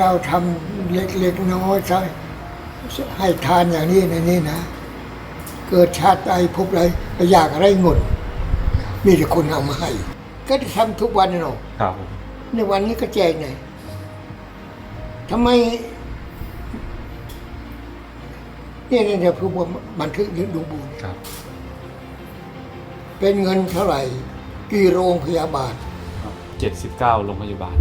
เราทำเล็กๆน้อยๆใช่ให้ทานอย่างนี้ในนี้นะ เกิดชาติใดพบไรไปอยากอะไรหมดมีแต่คนเอามาให้ ก็จะทำทุกวันนะเนาะครับผมในวันนี้ก็แจกไงทำไมเนี่ยเนี่ยเนี่ยคือบันทึกยึดดวงบุญครับเป็นเงินเท่าไหร่ กี่โรงพยาบาลเจ็ดสิบเก้าโรงพยาบาล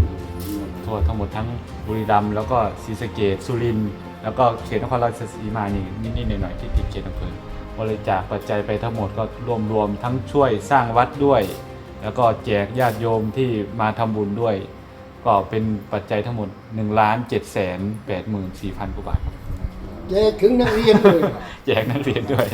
ทั่วทั้งหมดทั้งบุรีรัมย์แล้วก็ศรีสะเกษสุรินทร์แล้วก็เขตนครราชสีมานี่นิดๆหน่อยๆที่ติดเขตอำเภอบริจาคปัจจัยไปทั้งหมดก็รวมรวมๆทั้งช่วยสร้างวัดด้วย แล้วก็แจกญาติโยมที่มาทำบุญด้วย ก็เป็นปัจจัยทั้งหมด1ล้าน7แสน8หมื่น4พันกว่าบาทครับแจกถึงนักเรียนเลยแจกนักเรียนด้วย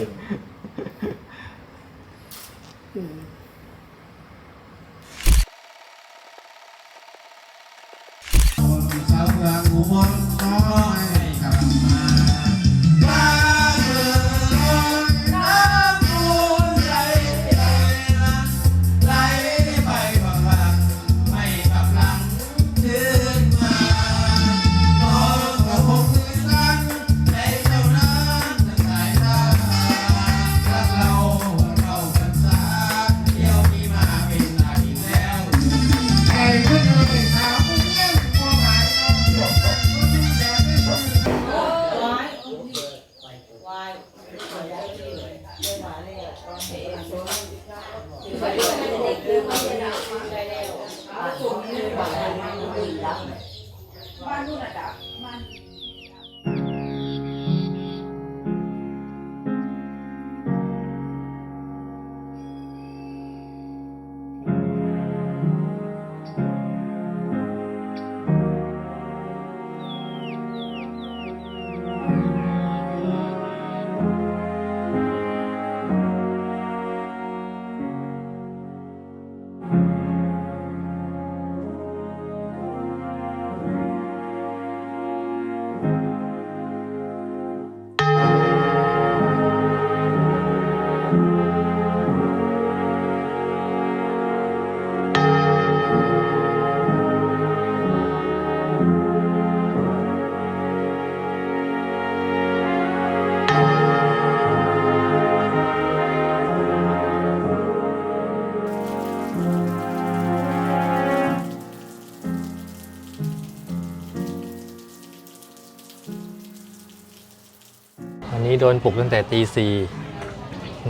นนี้โดนปลุกตั้งแต่ตีสี่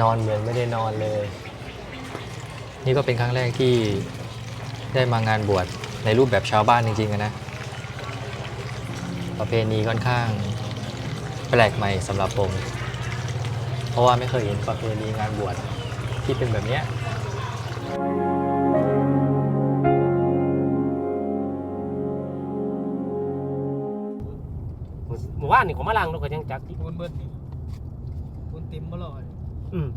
นอนเหมือนไม่ได้นอนเลย นี่ก็เป็นครั้งแรกที่ได้มางานบวชในรูปแบบชาวบ้านจริงๆอะนะ ประเพณีค่อนข้างแปลกใหม่สำหรับผม เพราะว่าไม่เคยเห็นประเพณีงานบวชที่เป็นแบบเนี้ยหมู่บ้านนี่ของมาลังเราก็ยังจักที่ปูนเบิดนี่ บ่ลอย อืม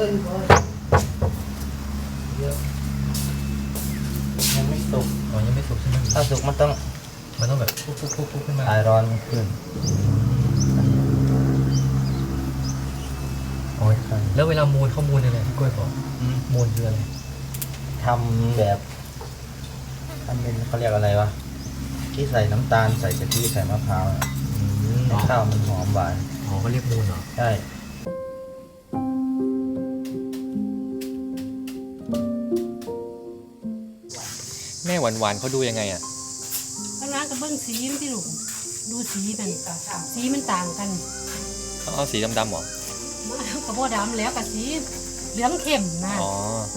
เท้าเข้าไปเลยพี่บอยยังไม่สุกอ๋อยังไม่สุกใช่ไหมถ้าสุกมันต้องมันต้องแบบปุ๊บปุ๊บปุ๊บปุ๊บขึ้นมาคลายร้อนขึ้นโอ้ยแล้วเวลามูนเขามูนยังไงพี่กล้วยบอกมูนคืออะไรทำแบบทำเป็นเขาเรียกอะไรวะที่ใส่น้ำตาลใส่กะทิใส่มะพร้าวอะให้ข้าวมันหอมหวานอ๋อเขาเรียกมูนเหรอใช่ หวานหวานๆเขาดูยังไงอะข้างล่างก็เบิ้งสีมันที่ลูกดูสีมันสีมันต่างกันเขาเอาสีดำๆเหรอกระโบดำแล้วกับสีเหลืองเข้มนะอ๋อ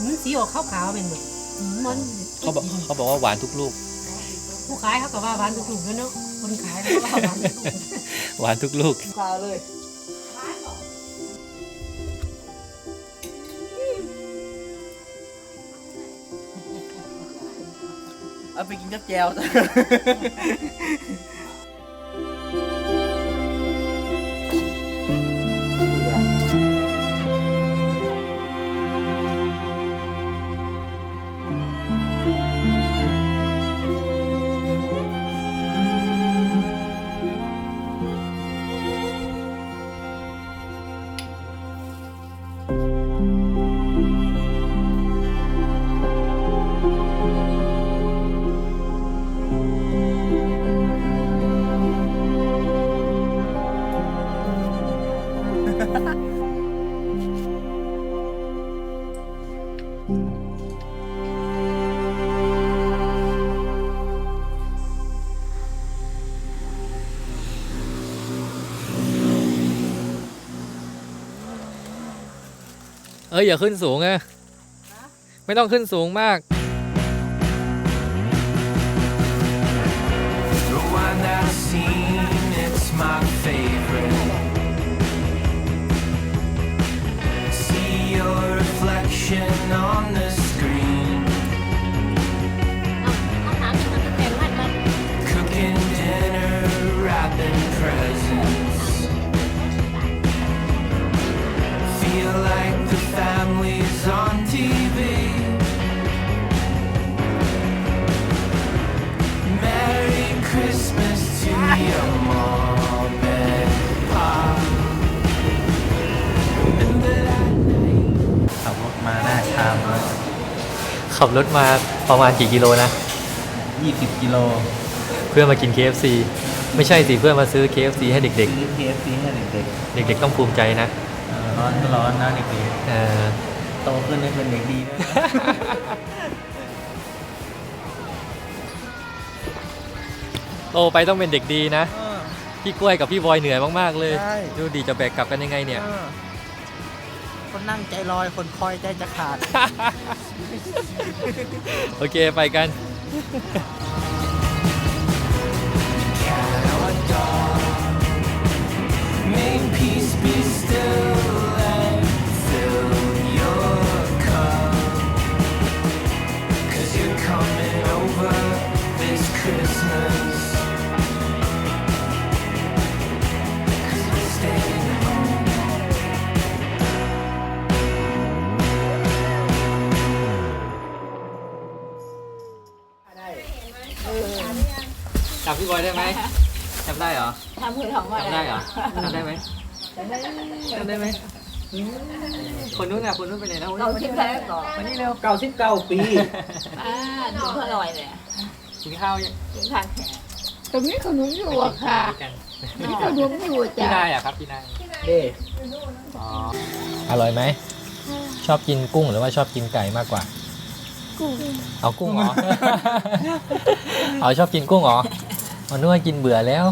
มันสีออกขาวๆเป็นแบบมันเขาบอกเขาบอกว่าหวานทุกลูก ผู้ขายเขาก็ว่าหวานถูกๆแล้วเนาะคนขายเขาก็ว่าหวานถูกหวานทุกลูกข้าวเลย เอาไปกินกับแจวซะ เอ้ยอย่าขึ้นสูงอะไม่ต้องขึ้นสูงมาก ขับรถมาหน้าชามเลยขับรถมาประมาณกี่กิโลนะ 20 กิโลเพื่อมากิน KFC ไม่ใช่สิเพื่อมาซื้อ KFC ให้เด็ก ซื้อ KFC ให้เด็กๆ เด็ก ๆ ต้องภูมิใจนะๆเออร้อนก็ร้อนนะเด็กเออๆโตขึ้นให้เป็นเด็กดีนะ โตไปต้องเป็นเด็กดีนะ พี่กล้วยกับพี่บอยเหนื่อยมากๆเลย ใช่ ดูดีจะแบกกลับกันยังไงเนี่ยเออคนนั่งใจลอยคนคอยใจจะขาด โอเคไปกัน cat or dog. May peace be still จับพี่บอยได้ไหมจำได้เหรอทำคือของว่าจำได้เหรอจำได้ไหมจำได้ไหมคนนู้นน่ะคนนู้นไปไหนนะเราคิดแพ้ก่อนมานี่เร็ว99ปีอ่าดูอร่อยเลยกินข้าวยังกินทานแขกตรงนี้ขนมอยู่อะค่ะกันนี่ขนมอยู่พี่จ้ะนายอะครับพี่นายเด้อ๋ออร่อยไหมชอบกินกุ้งหรือว่าชอบกินไก่มากกว่า กุ้ง เอากุ้งเหรอ เอาชอบกินกุ้งเหรอ มันนึกว่ากินเบื่อแล้ว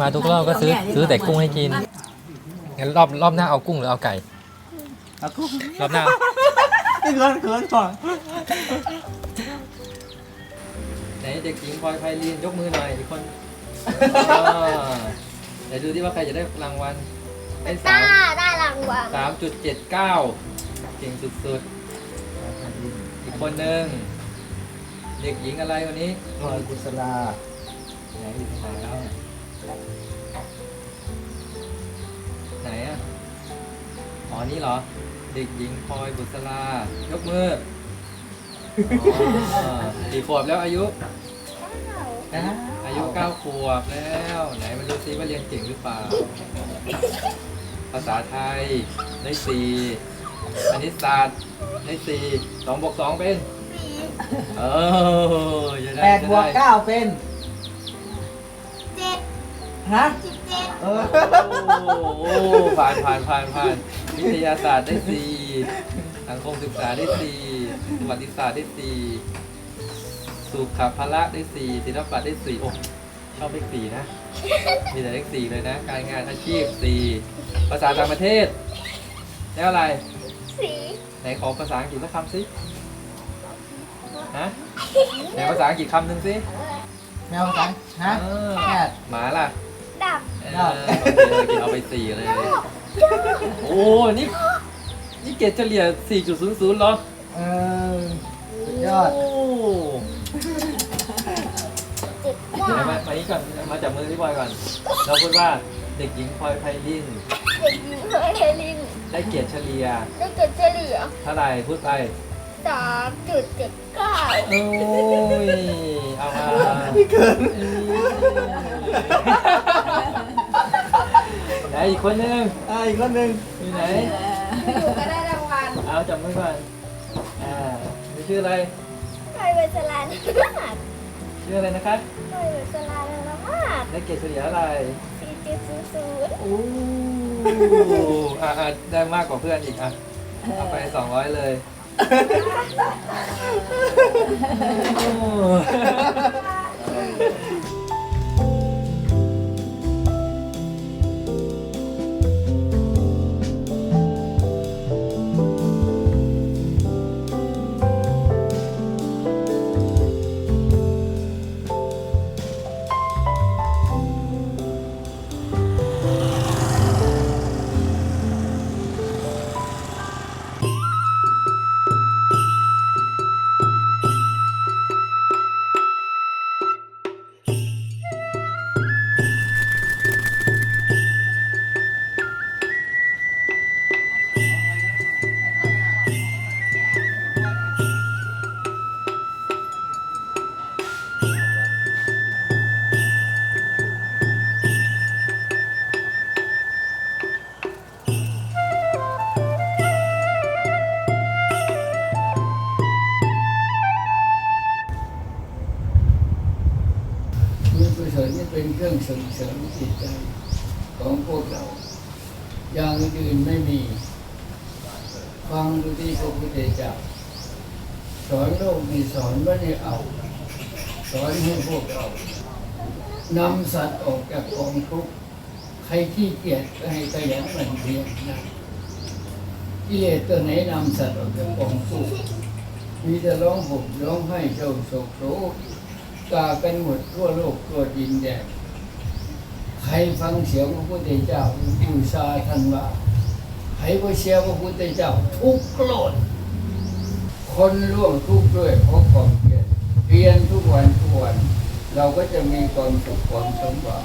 มาทุกรอบก็ซื้อซื้อแต่กุ้งให้กินงั้นรอบรอบหน้าเอากุ้งหรือเอาไก่เอากุ้งรอบหน้านี่เขินเขินก่อนไหนเด็กหญิงพลอยไพลีนยกมือหน่อยอีกคนเดี๋ยวดูที่ว่าใครจะได้รางวัลได้สามได้รางวัลสามจุดเจ็ดเก้าเก่งสุดๆ อีกคนหนึ่งเด็กหญิงอะไรวันนี้พลอยกุศลา ไหนอยู่ที่ไหนแล้วไหนอะอ๋อนี่เหรอ เด็กหญิงพลอยบุษรายกมืออ๋อกี่ขวบแล้วอายุอาอายุเก้าขวบแล้ว ไหนมาดูซิว่าเรียนเก่งหรือเปล่า ภาษาไทยได้สี่คณิตศาสตร์ได้สี่สองบวกสองเป็น เออจะได้แปดจะบวกได้ เก้าเป็นเจ็ด ฮะสิบเจ็ดเออโอ้โหผ่านผ่านผ่านผ่านวิทยาศาสตร์ได้สี่สังคมศึกษาได้สี่ประวัติศาสตร์ได้สี่สุขภละได้สี่ศิลปะได้สี่โอ้ชอบเลขสี่นะ มีแต่เลขสี่เลยนะ การงานอาชีพสี่ภาษาต่างประเทศ แล้วอะไร สีไหนขอภาษาอังกฤษสักคำสิฮะไหนภาษาอังกฤษคำหนึ่งสิแมวกันฮะเออแปดหมาล่ะ ดับเออโอเคโอเคเอาไปสี่เลย โอ้นี่นี่เกรดเฉลี่ย 4.00เหรอเออสุดยอด โอ้เจ็ดเดี๋ยวมามานี้ก่อน มาจับมือพี่บอยก่อน เราพูดว่าเด็กหญิงพลอยไพลิน เด็กหญิงเฮยเฮลินได้เกรดเฉลี่ยได้เกิดเฉลี่ยเท่าไหร่พูดไป สามจุดเจ็ดเก้าโอ้ย เอามาพี่เกินไหน อีกคนนึงอ่าอีกคนหนึ่งอยู่ไหนอยู่ก็ได้รางวัลเอาจับมือก่อน อ่านี่ชื่ออะไรไทยเวสลานมาดชื่ออะไรนะคะไทยเวสลานมาดได้เกรดเฉลี่ยเท่าไหร่สี่จุดศูนย์ศูนย์โอ้อ่าอ่าได้มากกว่าเพื่อนอีกอะเอาไปสองร้อยเลย ริมจิตใจของพวกเรา อย่างอื่นไม่มี ฟังดูที่พระพุทธเจ้าสอนโลกมีสอนว่าให้เอา สอนให้พวกเรานำสัตว์ออกจากกองทุกข์ใครที่เกียจก็ให้ขยันหมั่นเพียรนะกิเลสตัวไหนนำสัตว์ออกจากกองทุกข์มีแต่ร้องห่มร้องไห้เจ้าโศกโศกกากันหมดทั่วโลกทั่วดินแดน ใครฟังเสียงพระพุทธเจ้าบูชาท่านว่าใครก็เชียร์พระพุทธเจ้า ทุกโกรธคนร่วมทุกข์ด้วยเพราะความเพียรเพียรทุกวันทุกวัน เราก็จะมีความสุขความสมหวัง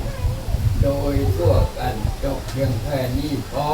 โดยทั่วกันจบเพียงแค่นี้พอ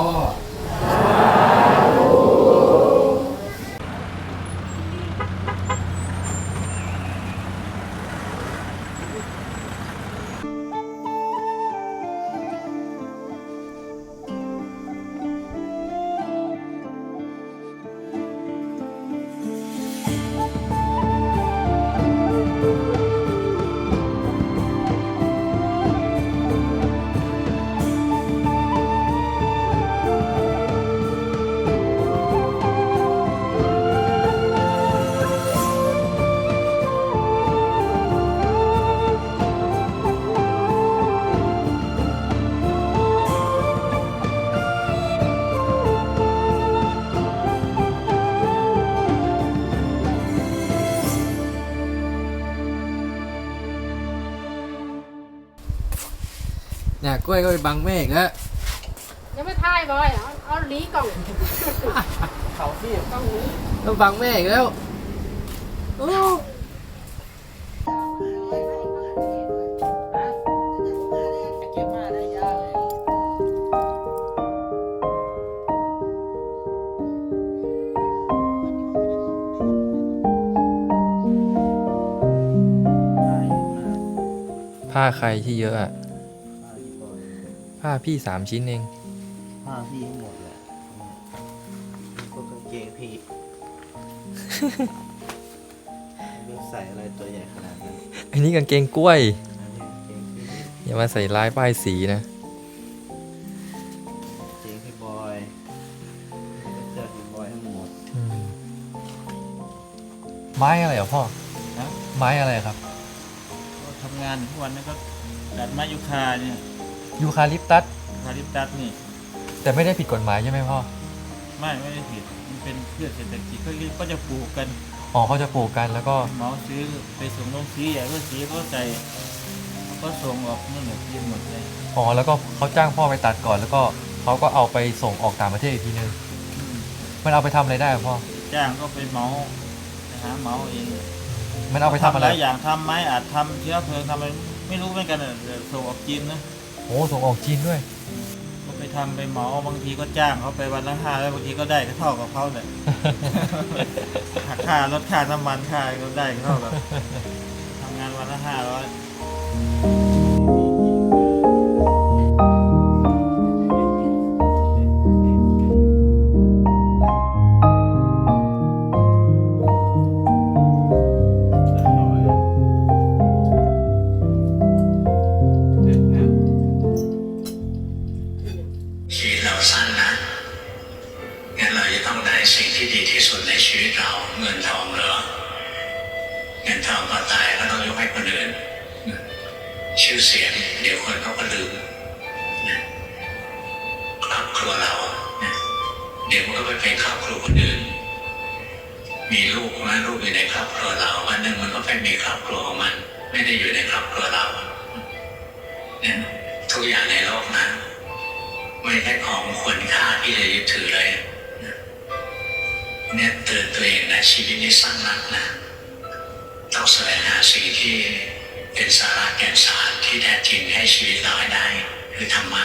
กล้วยก็ไปบังแม่อีกแล้วยังไม่ทายบอยเอาเอาหลีกล่องเขาที่กล่องนี้ต้องบังแม่อีกแล้วโอ้พาผ้าใครที่เยอะอะ ผ้าพี่สามชิ้นเอง ผ้าพี่ให้หมดแหละพวกกางเกงพี่ ไม่รู้ใส่อะไรตัวใหญ่ขนาดนั้นอันนี้กางเกงกล้วย อันนี้กางเกงพี่อย่ามาใส่ร้ายป้ายสีนะ กางเกงพี่บอยเสื้อพี่บอยให้หมดไม้อะไรเหรอพ่อนะไม้อะไรครับ ก็ทำงานทุกวันนี้ก็ดัดไม้ยูคาเนี่ย ยูคาลิปตัสคาลิปตัสนี่แต่ไม่ได้ผิดกฎหมายใช่ไหมพ่อ ไม่ไม่ได้ผิดมันเป็นพืชเศรษฐกิจก็ก็จะปลูกกันอ๋อเขาจะปลูกกันแล้วก็เหมาซื้อไปส่งโรงสีใหญ่ก็สีก็ใส่แล้วก็ส่งออกนู่นน่ะยินหมดเลยอ๋อแล้วก็เขาจ้างพ่อไปตัดก่อน แล้วก็เขาก็เอาไปส่งออกต่างประเทศอีกทีนึงอืมมันเอาไปทำอะไรได้อะพ่อ จ้างก็ไปเหมาไปหาเหมาเองมันเอาไปทำอะไร หลายอย่างทำไม้อาจทำเชื้อเพลิงทำอะไรไม่รู้เหมือนกันน่ะเดี๋ยวส่งออกจีนนะ โอ้ส่งออกจีนด้วย ก็ไปทำไปเหมาบางทีก็จ้างเขาไปวันละห้าแล้วบางทีก็ได้ก็เท่ากับเขาเนี่ยหักค่ารถค่าน้ำมันค่าก็ได้ก็เท่ากับทำงานวันละห้าร้อย ชีวิตเราเงินทองเหรอเงินทองก็ตายก็ต้องยกให้คนอื่นชื่อเสียง เดี๋ยวคนเขาก็ลืมครอบครัวเราเดี๋ยวมันก็ไปเป็นครอบครัวคนอื่น มีลูกมาลูกอยู่ในครอบครัวเราวันหนึ่งมันก็ไปมีครอบครัวของมัน ไม่ได้อยู่ในครอบครัวเราเนี่ยทุกอย่างในโลกนั้นไม่ใช่ของควรค่าที่จะยึดถือเลย เนี่ยเตือนตัวเองนะชีวิตนี้สั้นนักนะต้องแสวงหาสิ่งที่เป็นสาระแก่นสารที่แท้จริงให้ชีวิตเราให้ได้คือธรรมะ